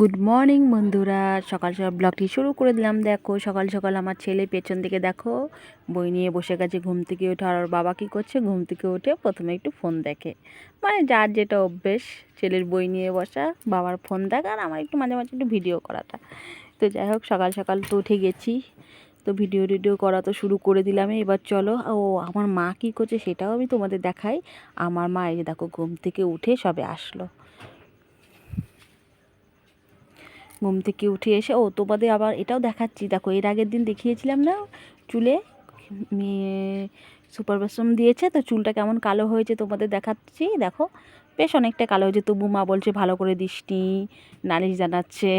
Good morning বন্ধুরা। সকাল সকাল ব্লগটি শুরু করে দিলাম। দেখো, সকাল সকাল আমার ছেলে পেছন দিকে দেখো, বই নিয়ে বসে গেছে, ঘুম থেকে উঠে। আর বাবা কী করছে? ঘুম থেকে উঠে প্রথমে একটু ফোন দেখে। মানে যার যেটা অভ্যেস, ছেলের বই নিয়ে বসা, বাবার ফোন দেখা, আর আমার একটু মাঝে মাঝে একটু ভিডিও করাটা। তো যাই হোক, সকাল সকাল তো উঠে গেছি। তো ভিডিও টিডিও করা তো শুরু করে দিলাম। এবার চলো, ও আমার মা কী করছে সেটাও আমি তোমাদের দেখাই। আমার মা এই দেখো, ঘুম থেকে উঠে সবে আসলো। ঘুম থেকে উঠে এসে, ও তোমাদের আবার এটাও দেখাচ্ছি। দেখো, এর আগের দিন দেখিয়েছিলাম না, চুলে সুপার বাসম দিয়েছে, তো চুলটা কেমন কালো হয়েছে তোমাদের দেখাচ্ছি। দেখো, বেশ অনেকটা কালো হয়েছে, তবু মা বলছে ভালো করে দিসনি নালিশ জানাচ্ছে।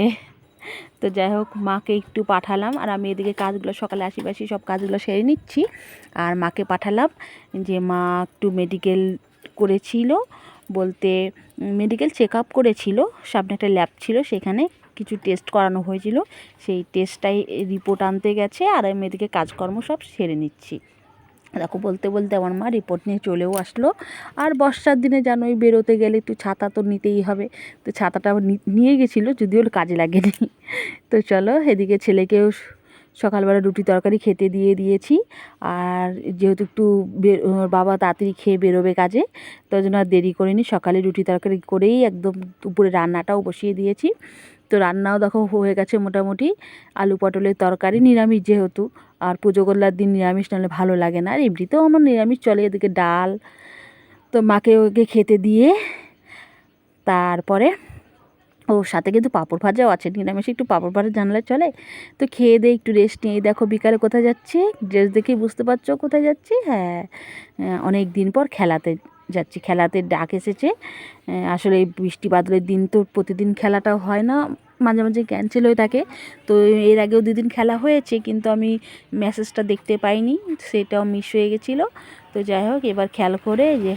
তো যাই হোক, মাকে একটু পাঠালাম, আর আমি এদিকে কাজগুলো, সকালে আশিপাশি সব কাজগুলো সেরে নিচ্ছি। আর মাকে পাঠালাম যে মা একটু মেডিকেল করেছিল, বলতে মেডিকেল চেক আপ করেছিল, সামনে একটা ল্যাব ছিল সেখানে কিছু টেস্ট করানো হয়েছিল। সেই টেস্টটাই রিপোর্ট আনতে গেছে আর আমি এদিকে কাজকর্ম সব সেরে নিচ্ছি। দেখো বলতে বলতে আমার মা রিপোর্ট নিয়ে চলেও আসলো। আর বর্ষার দিনে জানোই বেরোতে গেলে একটু ছাতা তো নিতেই হবে। তো ছাতাটা নিয়ে গেছিল যদিও কাজে লাগেনি। তো চলো এদিকে ছেলেকেও সকালবেলা রুটি তরকারি খেতে দিয়ে দিয়েছি। আর যেহেতু একটু বাবা তাড়াতাড়ি খেয়ে বেরোবে কাজে তো জন্য আর দেরি করিনি। সকালে রুটি তরকারি করেই একদম দুপুরে রান্নাটাও বসিয়ে দিয়েছি। তো রান্নাও দেখো হয়ে গেছে মোটামুটি। আলু পটলের তরকারি, নিরামিষ যেহেতু। আর পুজো করলার দিন নিরামিষ নাহলে ভালো লাগে না। আর এমনিতেও আমার নিরামিষ চলে এদিকে ডাল। তো মাকে ওকে খেতে দিয়ে তারপরে ওর সাথে কিন্তু পাঁপড় ভাজাও আছে। নিরামিষে একটু পাঁপড় ভাজা জানলে চলে। তো খেয়ে দিয়ে একটু রেস্ট নিয়ে দেখো বিকালে কোথায় যাচ্ছি? ড্রেস দেখেই বুঝতে পারছ কোথায় যাচ্ছি? হ্যাঁ অনেক দিন পর খেলাতে যাচ্ছি, খেলাতে ডাক এসেছে। আসলে এই বৃষ্টি বাদলের দিন তো প্রতিদিন খেলাটাও হয় না, মাঝে মাঝে ক্যান্সেল হয়ে থাকে। তো এর আগেও দুদিন খেলা হয়েছে, কিন্তু আমি মেসেজটা দেখতে পাইনি, সেটাও মিস হয়ে গেছিল। তো যাই হোক, এবার খেয়াল করে যে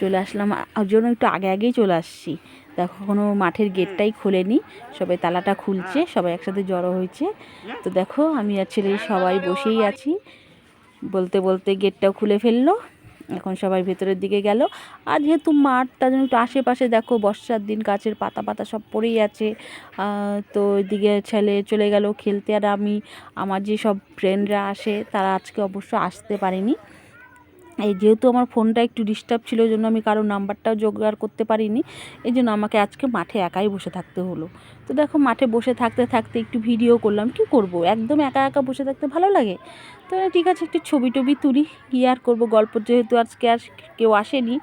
চলে আসলাম ওর জন্য একটু আগে আগেই চলে আসছি। দেখো কোনো মাঠের গেটটাই খোলেনি, সবাই তালাটা খুলছে, সবাই একসাথে জড়ো হয়েছে। তো দেখো, আমি আর ছেলে সবাই বসেই আছি। বলতে বলতে গেটটাও খুলে ফেলল। এখন সবাই ভেতরের দিকে গেল। আর যেহেতু মাঠটা যেন একটু আশেপাশে দেখো, বর্ষার দিন গাছের পাতা পাতা সব পড়েই আছে। তো ওইদিকে ছেলে চলে গেল খেলতে। আর আমি, আমার যে সব ফ্রেন্ডরা আসে, তারা আজকে অবশ্য আসতে পারেনি। এই যেহেতু আমার ফোনটা একটু ডিস্টার্ব ছিল জন্য আমি কারও নাম্বারটাও জোগাড় করতে পারিনি। এই জন্য আমাকে আজকে মাঠে একাই বসে থাকতে হলো। তো দেখো, মাঠে বসে থাকতে থাকতে একটু ভিডিও করলাম। কি করব? একদম একা একা বসে থাকতে ভালো লাগে? তো ঠিক আছে, একটু ছবি টবি তুলি। কী আর করব? গল্প যেহেতু আজকে আর কেউ আসেনি,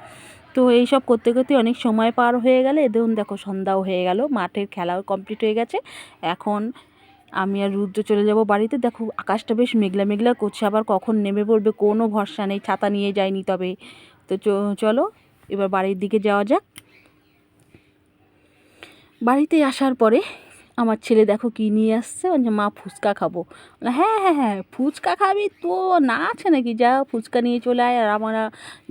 তো এইসব করতে করতে অনেক সময় পার হয়ে গেলে দেখুন দেখো সন্ধ্যাও হয়ে গেল, মাঠের খেলাও কমপ্লিট হয়ে গেছে। এখন আমি আর রুদ্র চলে যাব বাড়িতে? দেখো, আকাশটা বেশ মেঘলা মেঘলা করছে, আবার কখন নেমে পড়বে কোনো ভরসা নেই, ছাতা নিয়ে যায়নি তবে। তো চলো, এবার বাড়ির দিকে যাওয়া যাক। বাড়িতে আসার পরে আমার ছেলে দেখো কী নিয়ে আসছে? বলছে, মা, ফুচকা খাব। হ্যাঁ হ্যাঁ হ্যাঁ ফুচকা খাবি তো, না আছে নাকি? যা, ফুচকা নিয়ে চলে আয়। আর আমার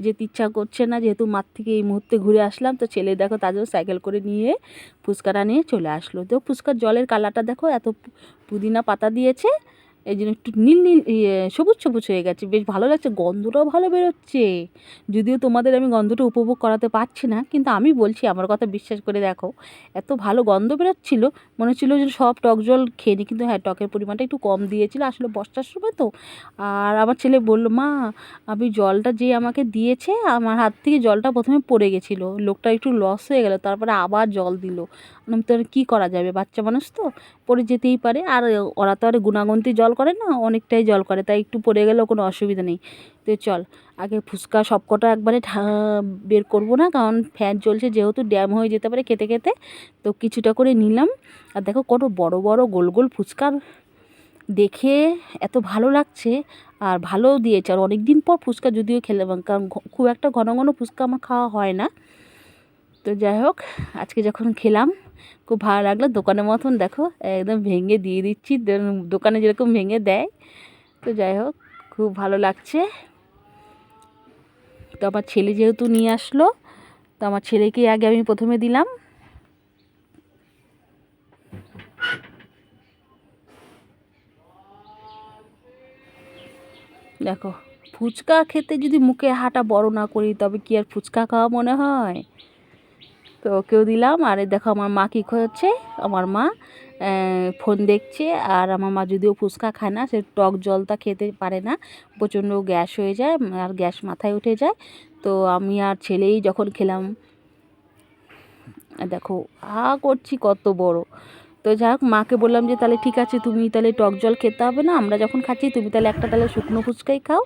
যেতে ইচ্ছা করছে না, যেহেতু মার থেকে এই মুহূর্তে ঘুরে আসলাম, তো ছেলে দেখো তাদের সাইকেল করে নিয়ে ফুচকাটা নিয়ে চলে আসলো। তো ফুচকার জলের কালারটা দেখো, এত পুদিনা পাতা দিয়েছে। এই জন্য একটু নীল নীল ইয়ে সবুজ সবুজ হয়ে গেছে। বেশ ভালো লাগছে, গন্ধটাও ভালো বেরোচ্ছে। যদিও তোমাদের আমি গন্ধটা উপভোগ করাতে পারছি না, কিন্তু আমি বলছি, আমার কথা বিশ্বাস করে দেখো, এত ভালো গন্ধ বেরোচ্ছিল, মনে হচ্ছিল যে সব টক জল খেয়ে নিই কিন্তু হ্যাঁ টকের পরিমাণটা একটু কম দিয়েছিল, আসলে বর্ষার সময় তো। আর আমার ছেলে বলল, মা, আমি জলটা যে আমাকে দিয়েছে, আমার হাত থেকে জলটা প্রথমে পড়ে গেছিল, লোকটা একটু লস হয়ে গেল, তারপরে আবার জল দিল। তো কী করা যাবে? বাচ্চা মানুষ তো, পড়ে যেতেই পারে। আর ওরা তো আর গুণাগন্তি জল করে না, অনেকটাই জল করে, তাই একটু পড়ে গেলেও কোনো অসুবিধা নেই। তো চল, আগে ফুচকা সবকটা একবারে বের করব না, কারণ ফ্যান চলছে, যেহেতু ড্যাম হয়ে যেতে পারে খেতে খেতে, তো কিছুটা করে নিলাম। আর দেখো কত বড় বড় গোল গোল ফুচকার দেখে এত ভালো লাগছে, আর ভালোও দিয়েছে। আর অনেক দিন পর ফুচকা যদিও খেলাম, কারণ খুব একটা ঘন ঘন ফুচকা আমার খাওয়া হয় না। তো যাই হোক, আজকে যখন খেলাম খুব ভালো লাগল। দোকানের মতন দেখো, একদম ভেঙে দিয়ে দিচ্ছি। দোকানে যেরকম ভেঙে দেয়, তো যাই হোক, খুব ভালো লাগছে। তো আমার ছেলে যেহেতু নিয়ে আসলো, তো আমার ছেলেকে আগে আমি প্রথমে দিলাম। দেখো, ফুচকা খেতে যদি মুখে হাঁটা বড় না করি, তবে কি আর ফুচকা খাওয়া মনে হয়? তো ওকেও দিলাম। আর দেখো আমার মা কী হচ্ছে আমার মা ফোন দেখছে। আর আমার মা যদিও ফুচকা খায় না, সে টক জলটা খেতে পারে না। প্রচণ্ড গ্যাস হয়ে যায়, আর গ্যাস মাথায় উঠে যায়। তো আমি আর ছেলেই যখন খেলাম দেখো, আ করছি কত বড়। তো যাই হোক মাকে বললাম যে, তাহলে ঠিক আছে, তুমি তাহলে টক জল খেতে হবে না, আমরা যখন খাচ্ছি, তুমি তাহলে একটা তাহলে শুকনো ফুচকাই খাও।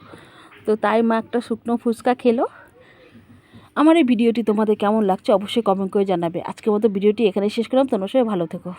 তো তাই মা একটা শুকনো ফুচকা খেলো। আমার এই ভিডিওটি তোমাদের কেমন লাগছে অবশ্যই কমেন্ট করে জানাবে। আজকের মতো ভিডিওটি এখানে শেষ করলাম। তোমরা সবাই ভালো থেকো।